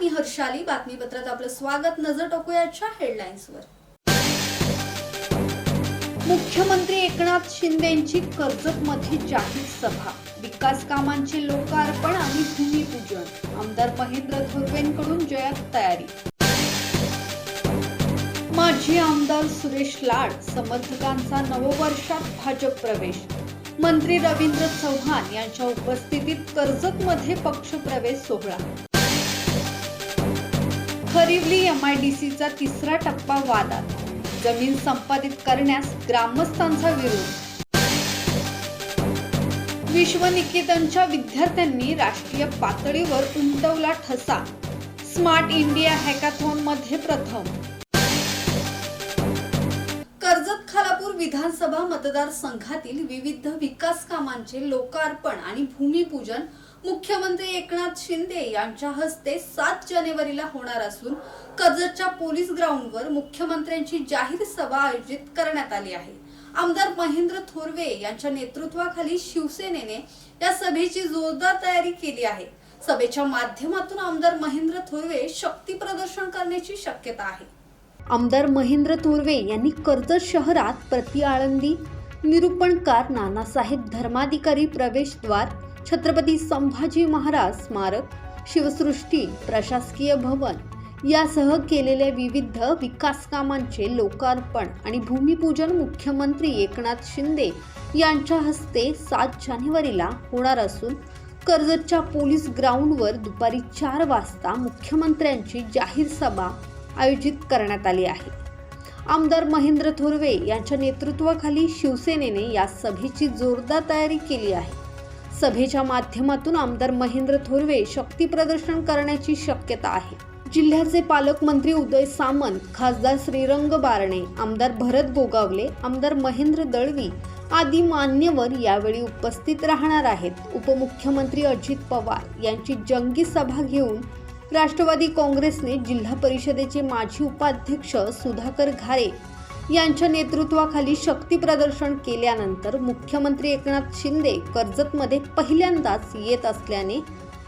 मी हर्षाली. बातमीपत्रात आपलं स्वागत. नजर टाकूयाच्या हेडलाईन्सवर मुख्यमंत्री एकनाथ शिंदे यांची कर्जतमध्ये जाहीर सभा. विकास कामांचे लोकार्पण आणि भूमिपूजन. आमदार महेंद्र धुर्वेंकडून जयत तयारी. माजी आमदार सुरेश लाड समर्थकांचा नववर्षात भाजप प्रवेश. मंत्री रवींद्र चव्हाण यांच्या उपस्थितीत कर्जतमध्ये पक्षप्रवेश सोहळा. खरिवली एमआयडीसीचा तिसरा टप्पा वादात. जमीन संपादित करण्यास ग्रामस्थांचा विरोध. विश्वनिकेतनच्या विद्यार्थ्यांनी राष्ट्रीय पातळीवर उमटवला ठसा. स्मार्ट इंडिया हॅकाथॉनमध्ये प्रथम. कर्जत खालापूर विधानसभा मतदारसंघातील विविध विकास कामांचे लोकार्पण आणि भूमिपूजन मुख्यमंत्री एकनाथ शिंदे यांच्या हस्ते सात जानेवारीला होणार असून कर्जतच्या पोलीस ग्राउंडवर मुख्यमंत्र्यांची जाहीर सभा आयोजित करण्यात आली आहे. आमदार महेंद्र थोरवे यांच्या नेतृत्वाखाली शिवसेनेने या सभेची जोरदार तयारी केली आहे. सभेच्या माध्यमातून आमदार महेंद्र थोरवे शक्ती प्रदर्शन करण्याची शक्यता आहे. आमदार महेंद्र थोरवे यांनी कर्जत शहरात प्रति आळंदी निरूपणकार नानासाहेब धर्माधिकारी प्रवेशद्वार छत्रपती संभाजी महाराज स्मारक शिवसृष्टी प्रशासकीय भवन यासह केलेल्या विविध विकास कामांचे लोकार्पण आणि भूमिपूजन मुख्यमंत्री एकनाथ शिंदे यांच्या हस्ते सात जानेवारीला होणार असून कर्जतच्या पोलीस ग्राउंडवर दुपारी चार वाजता मुख्यमंत्र्यांची जाहीर सभा आयोजित करण्यात आली आहे. आमदार महेंद्र थोरवे यांच्या नेतृत्वाखाली शिवसेनेने या सभेची जोरदार तयारी केली आहे. सभेच्या माध्यमातून आमदार महेंद्र थोरवे शक्ती प्रदर्शन करण्याची शक्यता आहे. जिल्ह्याचे पालकमंत्री उदय सामंत खासदार श्रीरंग बारणे आमदार भरत गोगावले आमदार महेंद्र दळवी आदी मान्यवर यावेळी उपस्थित राहणार आहेत. उपमुख्यमंत्री अजित पवार यांची जंगी सभा घेऊन राष्ट्रवादी काँग्रेसने जिल्हा परिषदेचे माजी उपाध्यक्ष सुधाकर घारे यांच्या नेतृत्वाखाली शक्ती प्रदर्शन केल्यानंतर मुख्यमंत्री एकनाथ शिंदे कर्जतमध्ये पहिल्यांदाच येत असल्याने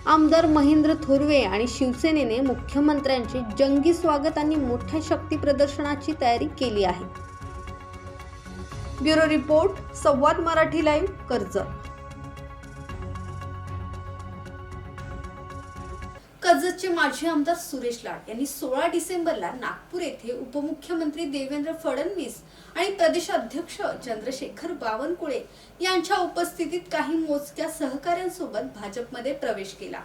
आमदार महेंद्र थोरवे आणि शिवसेनेने मुख्यमंत्र्यांचे जंगी स्वागत आणि मोठ्या शक्ती प्रदर्शनाची तयारी केली आहे. ब्युरो रिपोर्ट संवाद मराठी लाईव्ह कर्जत. कर्जतचे माजी आमदार सुरेश लाड यांनी सोळा डिसेंबरला नागपूर येथे उपमुख्यमंत्री देवेंद्र फडणवीस आणि प्रदेशाध्यक्ष चंद्रशेखर बावनकुळे यांच्या उपस्थितीत काही मोजक्या सहकाऱ्यांसोबत भाजपमध्ये प्रवेश केला.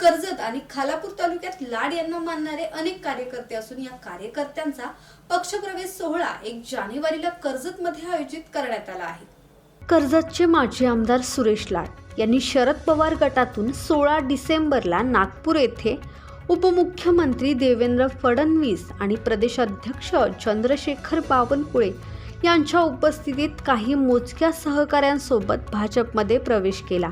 कर्जत आणि खालापूर तालुक्यात लाड यांना मानणारे अनेक कार्यकर्ते असून या कार्यकर्त्यांचा पक्षप्रवेश सोहळा एक जानेवारीला कर्जतमध्ये आयोजित करण्यात आला आहे. कर्जतचे माजी आमदार सुरेश लाड यांनी शरद पवार गटातून सोळा डिसेंबरला नागपूर येथे उपमुख्यमंत्री देवेंद्र फडणवीस आणि प्रदेशाध्यक्ष चंद्रशेखर बावनकुळे यांच्या उपस्थितीत काही मोजक्या सहकाऱ्यांसोबत भाजपमध्ये प्रवेश केला.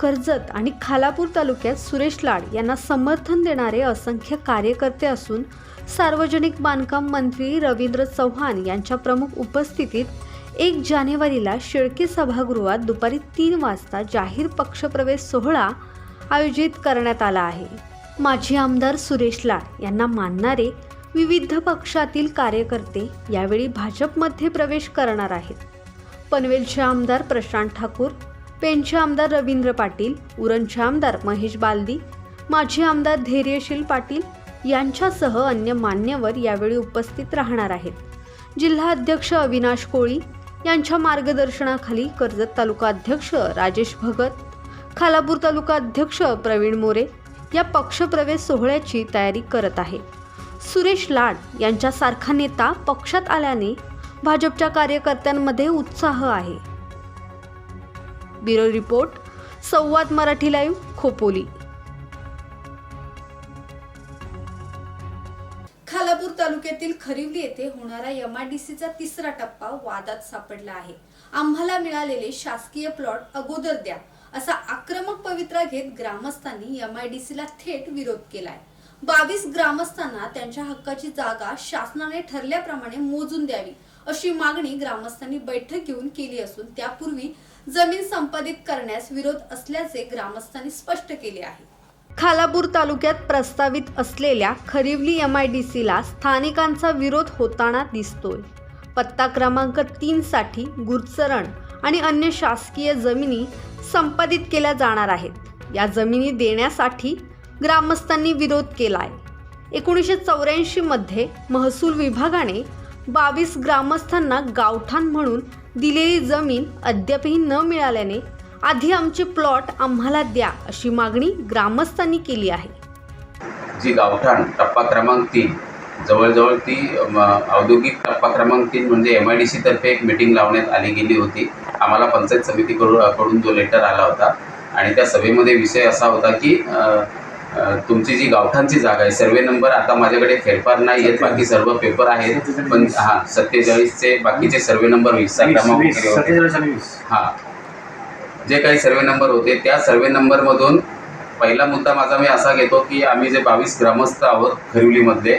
कर्जत आणि खालापूर तालुक्यात सुरेश लाड यांना समर्थन देणारे असंख्य कार्यकर्ते असून सार्वजनिक बांधकाम मंत्री रवींद्र चव्हाण यांच्या प्रमुख उपस्थितीत एक जानेवारीला शेळके सभागृहात दुपारी तीन वाजता जाहीर पक्षप्रवेश सोहळा आयोजित करण्यात आला आहे. माजी आमदार सुरेश लाड यांना मानणारे विविध पक्षातील कार्यकर्ते यावेळी भाजपमध्ये प्रवेश करणार आहेत. पनवेलचे आमदार प्रशांत ठाकूर पेणचे आमदार रवींद्र पाटील उरणचे आमदार महेश बालदी माजी आमदार धैर्यशील पाटील यांच्यासह अन्य मान्यवर यावेळी उपस्थित राहणार आहेत. जिल्हा अध्यक्ष अविनाश कोळी यांच्या मार्गदर्शनाखाली कर्जत तालुका अध्यक्ष राजेश भगत खालापूर तालुका अध्यक्ष प्रवीण मोरे या पक्षप्रवेश सोहळ्याची तयारी करत आहे. सुरेश लाड यांच्यासारखा नेता पक्षात आल्याने भाजपच्या कार्यकर्त्यांमध्ये उत्साह आहे. ब्युरो रिपोर्ट संवाद मराठी लाईव्ह खोपोली. तालुक्यातील खरिवली येथे होणारा एमआयडीसीचा तिसरा टप्पा वादात सापडला आहे. आम्हाला मिळालेले शासकीय प्लॉट अगोदर द्या असा आक्रमक पवित्रा घेत ग्रामस्थांनी एमआयडीसीला थेट विरोध केलाय. बावीस ग्रामस्थांना त्यांच्या हक्काची जागा शासनाने ठरल्याप्रमाणे मोजून द्यावी अशी मागणी ग्रामस्थांनी बैठक घेऊन केली असून त्यापूर्वी जमीन संपादित करण्यास विरोध असल्याचे ग्रामस्थांनी स्पष्ट केले आहे. खालापूर तालुक्यात प्रस्तावित असलेल्या खरिवली एम आय डी सीला स्थानिकांचा विरोध होताना दिसतोय. पत्ता क्रमांक तीनसाठी गुरचरण आणि अन्य शासकीय जमिनी संपादित केल्या जाणार आहेत. या जमिनी देण्यासाठी ग्रामस्थांनी विरोध केला आहे एकोणीसशे चौऱ्याऐंशीमध्ये महसूल विभागाने बावीस ग्रामस्थांना गावठाण म्हणून दिलेली जमीन अद्यापही न मिळाल्याने आधी आमचे प्लॉट आम्हाला द्या अशी मागणी ग्रामस्थांनी केली आहे. जी गावठाण टप्पा क्रमांक तीन जवळजवळ ती औद्योगिक टप्पा क्रमांक तीन म्हणजे एम आय डी सी तर्फे एक मिटिंग लावण्यात आली गेली होती. आम्हाला पंचायत समितीकडून कडून जो लेटर आला होता. आणि त्या सभेमध्ये विषय असा होता की तुमची जी गावठाणची जागा आहे सर्वे नंबर आता माझ्याकडे फेरफार नाही आहेत बाकी सर्व पेपर आहेत. पण हां सत्तेचाळीसचे बाकीचे सर्वे नंबर वीसचा क्रमांक वीस, वीस. हां. जे काही सर्वे नंबर होते त्या सर्वे नंबरमधून पहिला मुद्दा माझा मी असा घेतो की आम्ही जे बावीस ग्रामस्थ आहोत खरिवलीमधले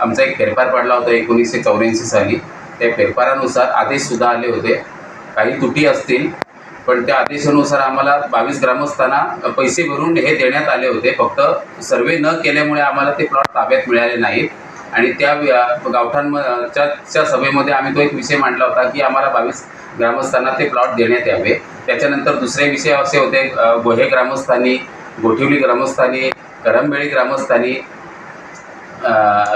आमचा एक फेरफार पडला होता एकोणीसशे चौऱ्याऐंशी साली. त्या फेरफारानुसार आदेशसुद्धा आले होते. काही तुटी असतील पण त्या आदेशानुसार आम्हाला बावीस ग्रामस्थांना पैसे भरून हे देण्यात आले होते. फक्त सर्वे न केल्यामुळे आम्हाला ते प्लॉट ताब्यात मिळाले नाहीत. आणि त्या गावठांच्या च्या सभेमध्ये आम्ही तो एक विषय मांडला होता की आम्हाला बावीस ग्रामस्थांना ते प्लॉट देण्यात यावे. त्याच्यानंतर दुसरे विषय असे होते गोहे ग्रामस्थांनी गोठिवली ग्रामस्थांनी करंबेळी ग्रामस्थांनी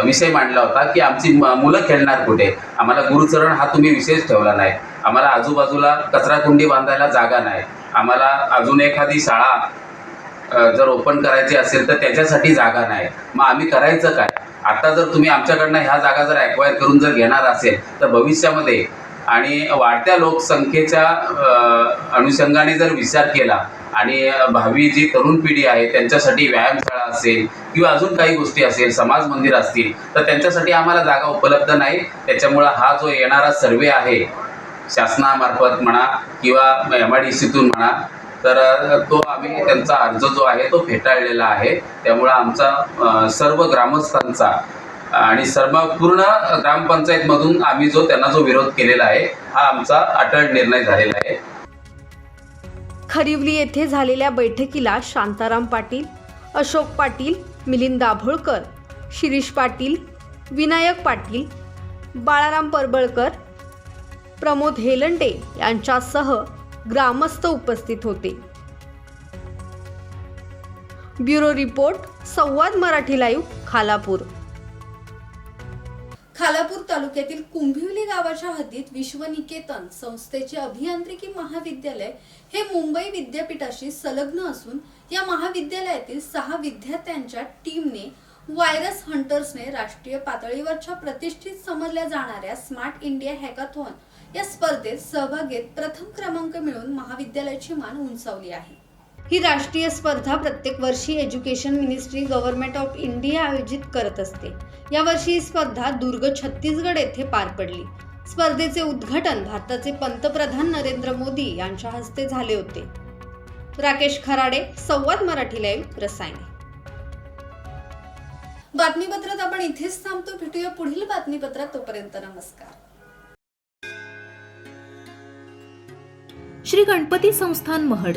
विषय मांडला होता की आमची म- मुलं खेळणार कुठे? आम्हाला गुरुचरण हा तुम्ही विशेष ठेवला नाही. आम्हाला आजूबाजूला कचराकुंडी बांधायला जागा नाही. आम्हाला अजून एखादी शाळा जर ओपन करायची असेल तर त्याच्यासाठी जागा नाही. मग आम्ही करायचं काय? आता जर तुम्ही आमच्याकडनं ह्या जागा जर ॲक्वायर करून जर घेणार असेल तर भविष्यामध्ये आणि वाढत्या लोकसंख्येच्या अनुषंगाने जर विचार केला आणि भावी जी तरुण पिढी आहे त्यांच्यासाठी व्यायामशाळा असेल किंवा अजून काही गोष्टी असेल समाज मंदिर असतील तर त्यांच्यासाठी आम्हाला जागा उपलब्ध नाही. त्याच्यामुळं हा जो येणारा सर्वे आहे शासनामार्फत म्हणा किंवा एम आय डी सीतून म्हणा तर तो आम्ही त्यांचा अर्ज जो आहे तो फेटाळलेला आहे. त्यामुळं आमचा सर्व ग्रामस्थांचा आणि सर्व पूर्ण ग्रामपंचायतमधून आम्ही जो त्यांना जो विरोध केलेला आहे हा आमचा अटळ निर्णय झालेला आहे. खरिवली येथे झालेल्या बैठकीला शांताराम पाटील अशोक पाटील मिलिंद दाभोळकर शिरीष पाटील विनायक पाटील बाळाराम परबळकर प्रमोद हेलंडे यांच्यासह ग्रामस्थ उपस्थित होते. ब्युरो रिपोर्ट संवाद मराठी लाईव्ह खालापूर. खालापूर तालुक्यातील कुंभिवली गावाच्या हद्दीत विश्वनिकेतन संस्थेचे अभियांत्रिकी महाविद्यालय हे मुंबई विद्यापीठाशी संलग्न असून या महाविद्यालयातील सहा विद्यार्थ्यांच्या टीमने व्हायरस हंटर्सने राष्ट्रीय पातळीवरच्या प्रतिष्ठित समजल्या जाणाऱ्या स्मार्ट इंडिया हॅकाथॉन या स्पर्धेत सहभाग घेत प्रथम क्रमांक मिळवून महाविद्यालयाची मान उंचावली आहे. ही राष्ट्रीय स्पर्धा प्रत्येक वर्षी education ministry government of India आयोजित करत असते. यावर्षी ही स्पर्धा दुर्ग छत्तीसगड येथे पार पडली. स्पर्धेचे उद्घाटन भारताचे पंतप्रधान नरेंद्र मोदी यांच्या हस्ते झाले होते. राकेश खराडे संवाद मराठी लाईव्ह रसायने. बातमीपत्रात आपण इथेच थांबतो. भेटूया पुढील बातमीपत्रात. तोपर्यंत नमस्कार. श्री गणपती संस्थान महड.